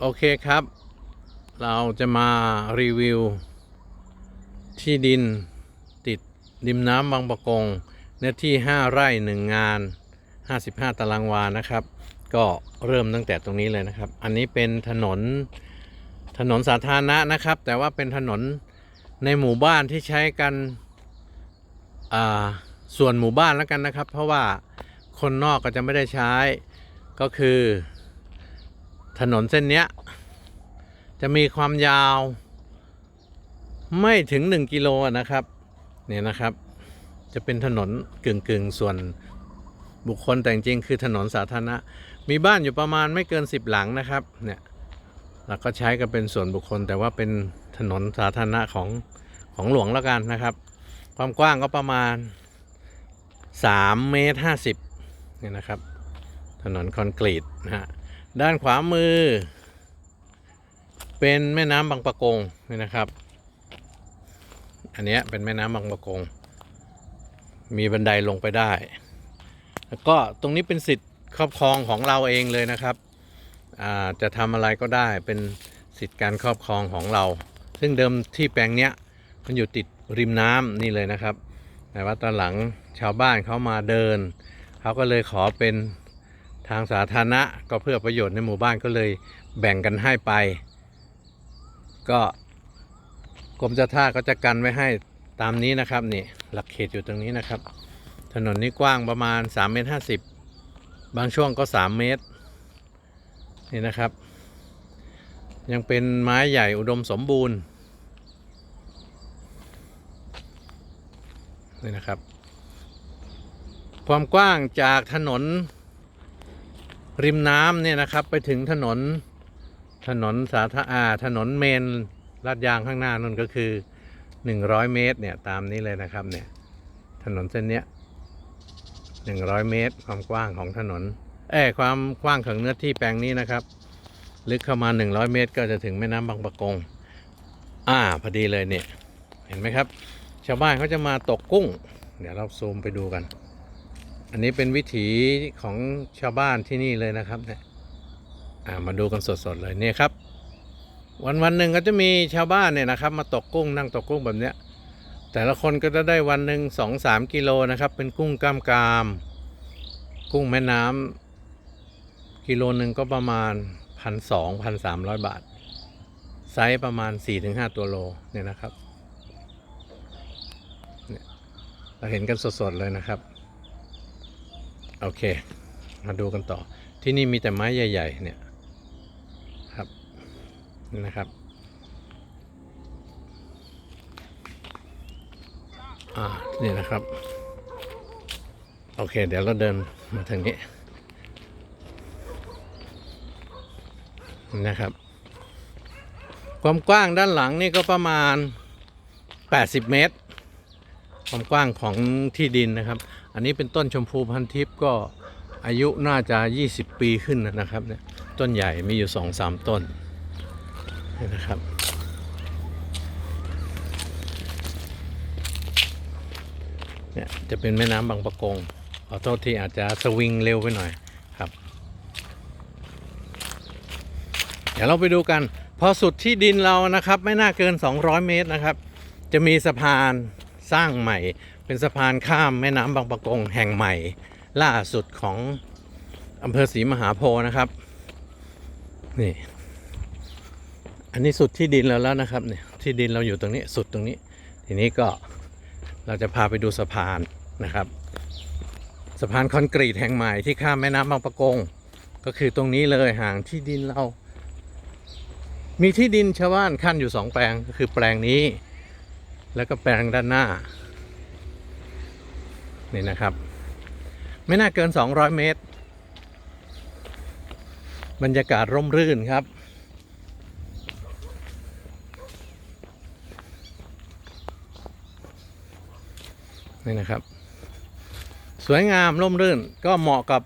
โอเคครับ เราจะมารีวิว ที่ดินติดริมน้ำบางปะกง เนื้อที่ 5 ไร่ 1 งาน 55 ตารางวานะครับ ก็เริ่มตั้งแต่ตรงนี้เลยนะครับ อันนี้เป็นถนนถนนสาธารณะนะครับ แต่ว่าเป็นถนนในหมู่บ้านที่ใช้กันส่วนหมู่บ้านแล้วกันนะครับ เพราะว่าคนนอกก็จะไม่ได้ใช้ก็คือ ถนนเส้นเนี้ยจะมีความยาว ไม่ถึง 1 กิโลนะครับ เนี่ยนะครับ จะเป็นถนนกึ่งกึ่งๆส่วนบุคคลแต่จริงๆคือถนนสาธารณะ มีบ้านอยู่ประมาณไม่เกิน 10 หลังนะครับ เนี่ยเราก็ใช้กันเป็นส่วนบุคคล แต่ว่าเป็นถนนสาธารณะของของหลวงแล้วกันนะครับ ความกว้างก็ประมาณ3เมตร50เนี่ยนะครับ ถนนคอนกรีตนะฮะ ด้านขวามือ เป็นแม่น้ำบางปะกงนี่นะครับ อันนี้เป็นแม่น้ำบางปะกง มีบันไดลงไปได้ แล้วก็ตรงนี้เป็นสิทธิ์ครอบครองของเราเองเลยนะครับจะทำอะไรก็ได้เป็นสิทธิ์การครอบครองของเรา ซึ่งเดิมที่แปลงเนี้ยมันอยู่ติดริมน้ำนี่เลยนะครับ แต่ว่าตอนหลังชาวบ้านเขามาเดิน เขาก็เลยขอเป็น ทางสาธารณะก็เพื่อประโยชน์ในหมู่บ้านก็เลยแบ่งกันให้ไป ก็กรมเจ้าท่าก็จะกันไว้ให้ตามนี้นะครับนี่หลักเขตอยู่ตรงนี้นะครับ ถนนนี้กว้างประมาณ3เมตร50 บางช่วงก็ 3 เมตร นี่นะครับ ยังเป็นไม้ใหญ่อุดมสมบูรณ์นี่นะครับ ความกว้างจากถนน ริมน้ำเนี่ยนะครับ ไปถึงถนนถนนสาธารถนนเมนลาดยางข้างหน้านั่นก็คือ 100 เมตรเนี่ยตามนี้เลยนะครับเนี่ยถนนเส้นเนี้ย100 เมตร ความกว้างของถนนเอ้ความกว้างของเนื้อที่แปลงนี้นะครับ ลึกเข้ามา 100 เมตร ก็จะถึงแม่น้ำบางปะกงอ่าพอดีเลยเนี่ยเห็นไหมครับ ชาวบ้านเขาจะมาตกกุ้ง เดี๋ยวเราซูมไปดูกัน อันนี้เป็นวิถีของชาวบ้านที่นี่เลยนะครับเนี่ยมาดูกันสดๆเลยเนี่ยครับ วันวันๆหนึ่งก็จะมีชาวบ้านเนี่ยนะครับ มาตกกุ้งนั่งตกกุ้งแบบเนี้ยแต่ละคนก็จะได้วันหนึ่งสองสามกิโลนะครับ เป็นกุ้งกล้ามกราม กุ้งแม่น้ำกิโลหนึ่งก็ประมาณพันสองพันสามร้อยบาท ไซส์ประมาณสี่ถึงห้าตัวโลเนี่ยนะครับเนี่ยเราเห็นกันสดๆเลยนะครับ โอเค มาดูกันต่อ ที่นี่มีแต่ไม้ใหญ่ ๆ เนี่ยครับนี่นะครับอ่านี่นะครับ โอเค เดี๋ยวเราเดินมาทางนี้นะครับ ความกว้างด้านหลังนี่ก็ประมาณ 80 เมตร ความกว้างของที่ดินนะครับ อันนี้เป็นต้นชมพูพันทิพย์ก็อายุน่าจะ 20 ปีขึ้นนะครับเนี่ยต้นใหญ่มีอยู่ 2-3 ต้นนะครับเนี่ยจะเป็นแม่น้ำบางปะกงขอโทษที่อาจจะสวิงเร็วไปหน่อยครับ เดี๋ยวเราไปดูกัน พอสุดที่ดินเรานะครับ ไม่น่าเกิน 200 เมตรนะครับ จะมีสะพาน สร้างใหม่ เป็นสะพานข้ามแม่น้ำบางปะกงแห่งใหม่ ล่าสุดของอำเภอศรีมหาโพธิ์นะครับ นี่ อันนี้สุดที่ดินเราแล้วนะครับเนี่ยที่ดินเราอยู่ตรงนี้สุดตรงนี้ ทีนี้ก็เราจะพาไปดูสะพานนะครับสะพานคอนกรีตแห่งใหม่ที่ข้ามแม่น้ำบางปะกง ก็คือตรงนี้เลยห่างที่ดินเรา มีที่ดินชาวบ้านขั้นอยู่สองแปลงก็คือแปลงนี้ แล้วก็แปลงด้านหน้า นี่นะครับ ไม่น่าเกิน 200 เมตร บรรยากาศร่มรื่นครับ นี่นะครับ สวยงามร่มรื่นก็เหมาะกับ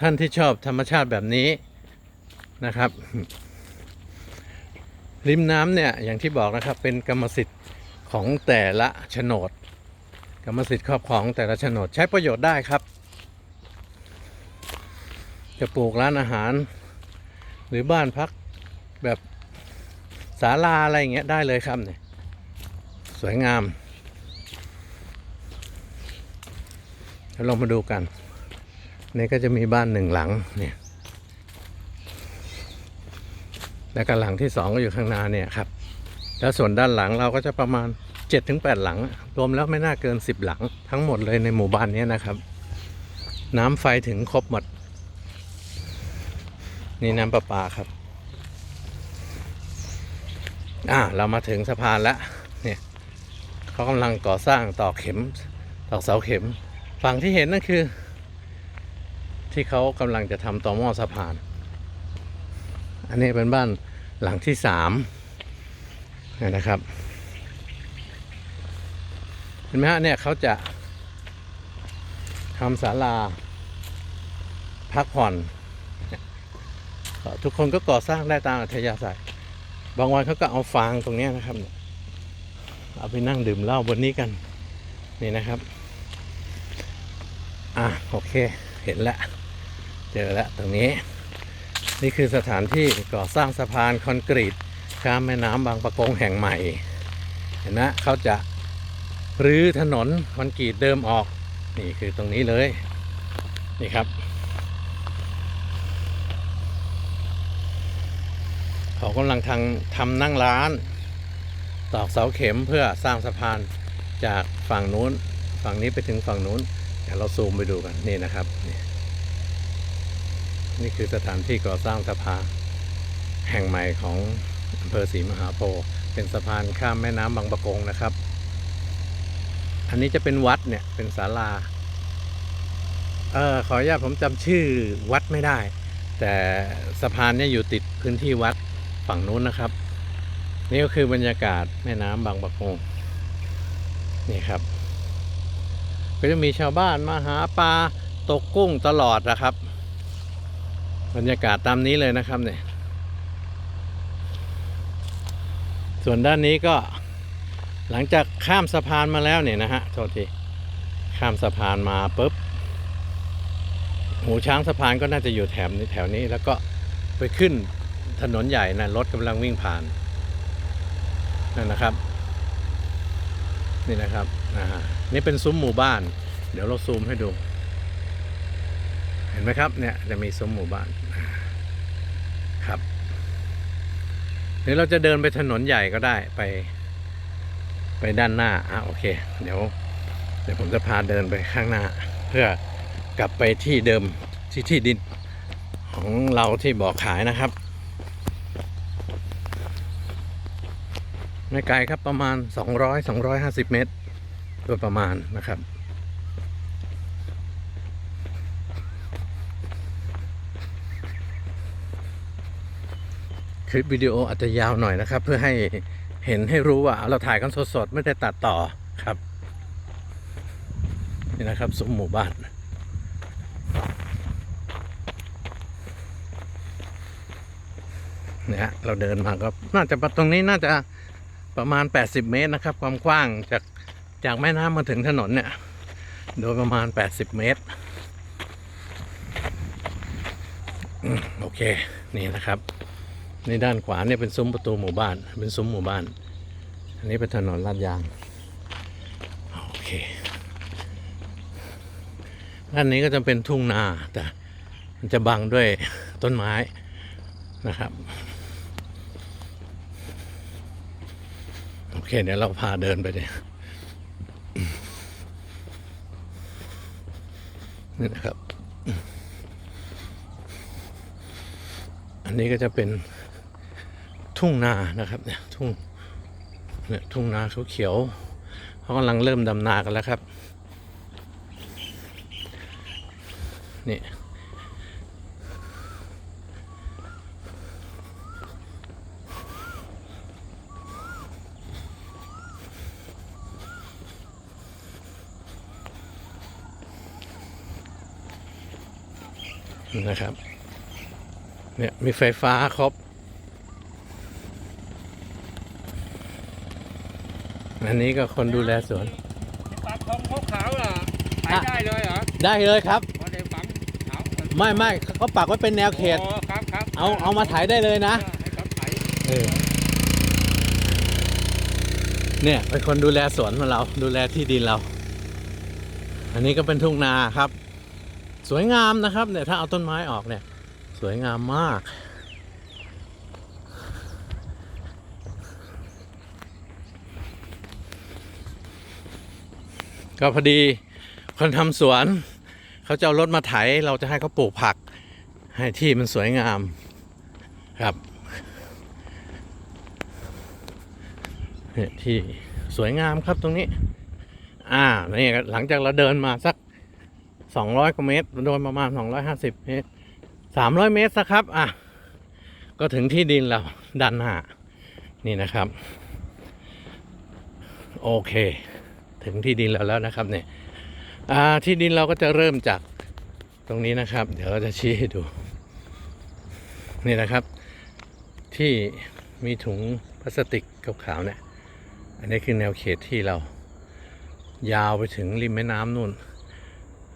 ท่านที่ชอบธรรมชาติแบบนี้นะครับ ริมน้ำเนี่ย อย่างที่บอกนะครับเป็นกรรมสิทธิ์ ของแต่ละโฉนด กรรมสิทธิ์ครอบครองแต่ละโฉนดใช้ประโยชน์ได้ครับ จะปลูกร้านอาหาร หรือบ้านพักแบบศาลาอะไรอย่างเงี้ยได้เลยครับเนี่ยสวยงามเดี๋ยวลองมาดูกัน นี่ก็จะมีบ้านหนึ่งหลังเนี่ยแล้วก็หลังที่สองก็อยู่ข้างหน้าเนี่ยครับ แล้วส่วนด้านหลังเราก็จะประมาณ7จถึงแหลัง รวมแล้วไม่น่าเกิน 10 หลัง ทั้งหมดเลยในหมู่บ้านนี้นะครับ น้ำไฟถึงครบหมด นี่น้ำประปาครับ อ่าเรามาถึงสะพานแล้วเนี่ยเขากำลังก่อสร้างตอกเข็มตอกเสาเข็ม ฝั่งที่เห็นนั่นคือ ที่เขากำลังจะทำต่อหม้อสะพาน อันนี้เป็นบ้านหลังที่สาม นะครับเห็นไหมฮะเนี่ยเขาจะทำศาลา พักผ่อนทุกคนก็ก่อสร้างได้ตามอัธยาศัย บางวันเขาก็เอาฟางตรงนี้นะครับเนี่ยเอาไปนั่งดื่มเหล้าบนนี้กัน นี่นะครับ อะโอเค เห็นแล้วเจอแล้วตรงนี้ นี่คือสถานที่ก่อสร้างสะพานคอนกรีต ข้ามแม่น้ำบางปะกงแห่งใหม่ เห็นนะเขาจะรื้อถนนคอนกรีตเดิมออก นี่คือตรงนี้เลย นี่ครับ เขากำลังทำทำนั่งร้าน ตอกเสาเข็มเพื่อสร้างสะพานจากฝั่งนู้น ฝั่งนี้ไปถึงฝั่งนู้นเดี๋ยวเราซูมไปดูกันนี่นะครับนนี่คือสถานที่ก่อสร้างสะพานแห่งใหม่ของ อำเภอศรีมหาโพธิ์เป็นสะพานข้ามแม่น้ำบางปะกงนะครับ อันนี้จะเป็นวัดเนี่ยเป็นศาลาเออขออนุญาตผมจำชื่อวัดไม่ได้ แต่สะพานเนี่ยอยู่ติดพื้นที่วัดฝั่งนู้นนะครับ นี่ก็คือบรรยากาศแม่น้ำบางปะกงนี่ครับ ก็จะมีชาวบ้านมาหาปลาตกกุ้งตลอดนะครับ บรรยากาศตามนี้เลยนะครับเนี่ย ส่วนด้านนี้ก็หลังจากข้ามสะพานมาแล้วเนี่ยนะฮะโทษทีข้ามสะพานมาปุ๊บหูช้างสะพานก็น่าจะอยู่แถวนี้แถวนี้ แล้วก็ไปขึ้นถนนใหญ่นะรถกำลังวิ่งผ่านนั่นนะครับ นี่นะครับอ่านี่เป็นซุ้มหมู่บ้าน เดี๋ยวเราซูมให้ดู เห็นไหมครับเนี่ยจะมีซุ้มหมู่บ้านอ่าครับ หรือเราจะเดินไปถนนใหญ่ก็ได้ไป ไปด้านหน้าอะโอเค เดี๋ยว เดี๋ยวผมจะพาเดินไปข้างหน้า เพื่อกลับไปที่เดิมที่ที่ดินของเราที่บอกขายนะครับ ไม่ไกลครับประมาณ 200 250 เมตร โดยประมาณนะครับ คลิปวิดีโออาจจะยาวหน่อยนะครับ เพื่อให้เห็นให้รู้ว่าเราถ่ายกันสดๆ ไม่ได้ตัดต่อครับ นี่นะครับซุ้มหมู่บ้านเนี่ยฮะเราเดินมาก็น่าจะตรงนี้น่าจะประมาณ 80 เมตรนะครับ ความกว้างจากจากแม่น้ำมาถึงถนนเนี่ย โดยประมาณ 80 เมตรโอเค นี่นะครับ ในด้านขวาเนี่ยเป็นซุ้มประตูหมู่บ้าน เป็นซุ้มหมู่บ้าน อันนี้เป็นถนนลาดยาง โอเค ด้านนี้ก็จะเป็นทุ่งนาแต่มันจะบังด้วยต้นไม้นะครับ โอเค เดี๋ยวเราพาเดินไปเลยนี่นะครับ อันนี้ก็จะเป็น ทุ่งนานะครับเนี่ยทุ่งเนี่ยทุ่งนาเขาเขียวๆเขากำลังเริ่มดำนากันแล้วครับนี่นะครับ เนี่ยมีไฟฟ้าครบ อันนี้ก็คนดูแลสวนปลาทองขาวๆล่ะขายได้เลยเหรอได้เลยครับ พอได้ฝังขาวไม่ไม่เขาปักไว้เป็นแนวเขต อ๋อครับครับเอาเอามาถ่ายได้เลยนะ ให้เขาไถเออเนี่ยเป็นคนดูแลสวนของเรา ดูแลที่ดินเรา อันนี้ก็เป็นทุ่งนาครับ สวยงามนะครับเนี่ยถ้าเอาต้นไม้ออกเนี่ย สวยงามมาก ก็พอดีคนทำสวน เขาจะเอารถมาไถ เราจะให้เขาปลูกผัก ให้ที่มันสวยงามครับเนี่ยที่สวยงามครับตรงนี้ อ่านี่หลังจากเราเดินมาสัก200กว่าเมตร โดยประมาณ250เมตร300เมตรสักครับ อะ ก็ถึงที่ดินเราดันหน้านี่นะครับ โอเค ถึงที่ดินเราแล้วนะครับเนี่ยที่ดินเราก็จะเริ่มจากตรงนี้นะครับ เดี๋ยวเราจะชี้ให้ดู นี่นะครับ ที่มีถุงพลาสติกขาวๆเนี่ยอันนี้คือแนวเขตที่เรา ยาวไปถึงริมแม่น้ำนู่น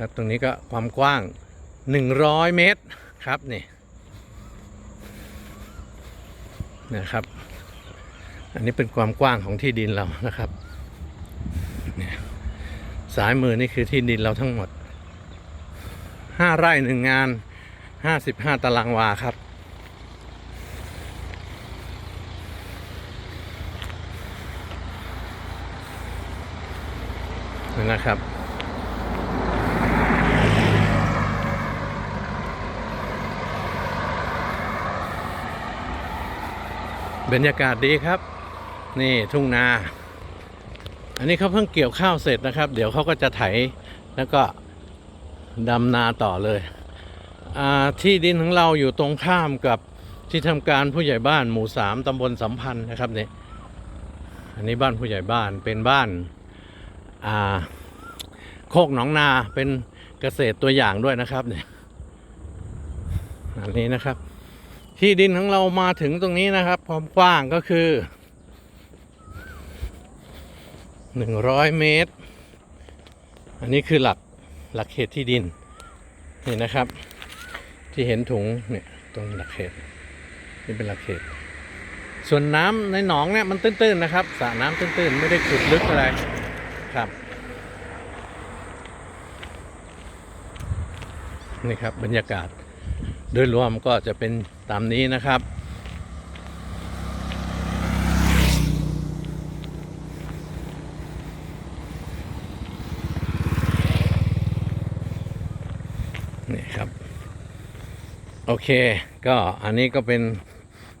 ครับตรงนี้ก็ความกว้าง 100 เมตรครับนี่นะครับ อันนี้เป็นความกว้างของที่ดินเรานะครับายมือนี่คือที่ดินเราทั้งหมด5ไร่หนึ่งงาน55ตารางวาครับ นะครับ บรรยากาศดีครับ นี่ทุ่งนา อันนี้เขาเพิ่งเกี่ยวข้าวเสร็จนะครับ เดี๋ยวเขาก็จะไถแล้วก็ดำนาต่อเลยที่ดินของเราอยู่ตรงข้ามกับที่ทำการผู้ใหญ่บ้านหมู่สามตำบลสัมพันธ์นะครับเนี่ยอันนี้บ้านผู้ใหญ่บ้านเป็นบ้านาโคกหนองนาเป็นเกษตรตัวอย่างด้วยนะครับเนี่ยอันนี้นะครับ ที่ดินของเรามาถึงตรงนี้นะครับความกว้างก็คือ 100เมตร อันนี้คือหลักหลักเขตที่ดิน นี่นะครับ ที่เห็นถุงเนี่ยตรงหลักเขตนี่เป็นหลักเขต ส่วนน้ำในหนองเนี่ยมันตื้นๆนะครับสระน้ำตื้นๆ ไม่ได้ขุดลึกอะไรครับนี่ครับบรรยากาศโดยรวมก็จะเป็นตามนี้นะครับ นี่ครับ โอเค ก็อันนี้ก็เป็น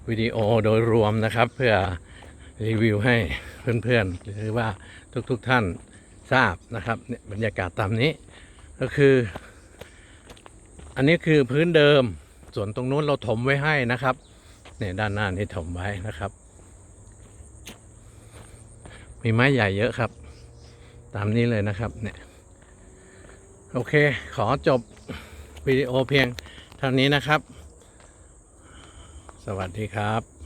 วิดีโอโดยรวมนะครับ เพื่อรีวิวให้เพื่อนๆ หรือว่าทุกๆท่านทราบนะครับเนี่ยบรรยากาศตามนี้ ก็คือ อันนี้คือพื้นเดิม ส่วนตรงนู้นเราถมไว้ให้นะครับเนี่ยด้านหน้านี่ถมไว้นะครับ มีไม้ใหญ่เยอะครับ ตามนี้เลยนะครับเนี่ยโอเค ขอจบวิดีโอเพียง เท่านี้นะครับ สวัสดีครับ